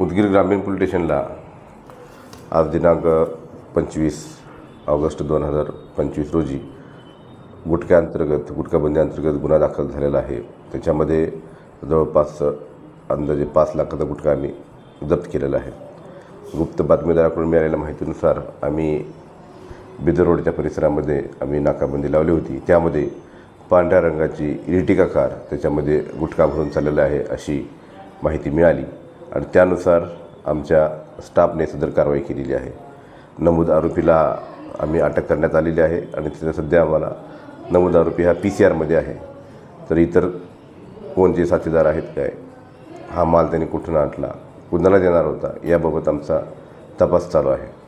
उदगीर ग्रामीण पोलीस स्टेशनला आज दिनांक पंचवीस ऑगस्ट दोन हजार पंचवीस रोजी गुटख्याअंतर्गत गुटखाबंदीअंतर्गत गुन्हा दाखल झालेला आहे. त्याच्यामध्ये जवळपास अंदाजे पाच लाखाचा गुटखा आम्ही जप्त केलेला आहे. गुप्त बातमीदाराकडून मिळालेल्या माहितीनुसार आम्ही बिदर रोडच्या परिसरामध्ये आम्ही नाकाबंदी लावली होती. त्यामध्ये पांढऱ्या रंगाची इरिटिका कार त्याच्यामध्ये गुटखा भरून चाललेला आहे अशी माहिती मिळाली. आणि त्यानुसार आमच्या स्टाफने सदर कारवाई केलेली आहे. नमूद आरोपीला आम्ही अटक करण्यात आलेली आहे आणि तिथे सध्या आम्हाला नमूद आरोपी हा पी सी आरमध्ये आहे. तर इतर कोणते साथीदार आहेत काय हा माल त्यांनी कुठून आणला कुणाला देणार होता याबाबत आमचा तपास चालू आहे.